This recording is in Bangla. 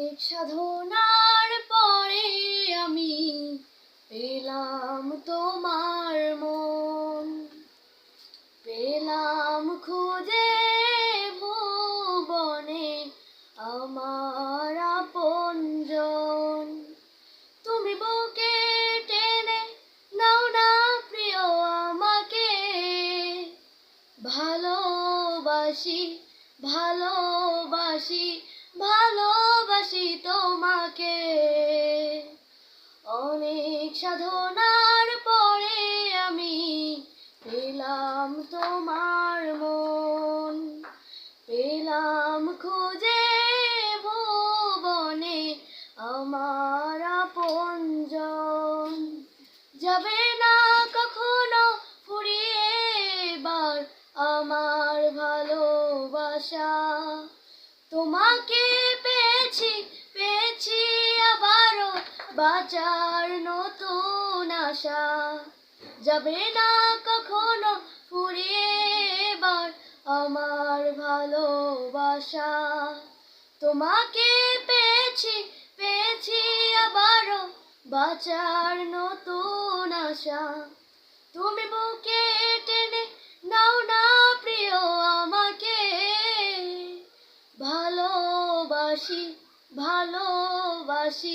অনেক সাধনার পরে আমি পেলাম তোমার মন। পেলাম খুঁজে ভুবনে আমার আপনজন তুমি বুকে টেনে নাও না প্রিয় আমাকে। ভালোবাসি ভালোবাসি ভালোবাসি তোমাকে। অনেক সাধনার পরে আমি পেলাম তোমার মন। পেলাম খুঁজে ভুবনে আমার আপনজন যাবে না কখনো ফুরিয়ে এবার আমার ভালোবাসা। তোমাকে বাঁচার নতুন আশা যাবে না কখনো ফুরিয়ে এবার আমার ভালোবাসা। তোমাকে পেয়েছি পেয়েছি আবারও বাঁচার নতুন আশা। তুমি বুকে টেনে নাও না প্রিয় আমাকে। ভালোবাসি ভালোবাসি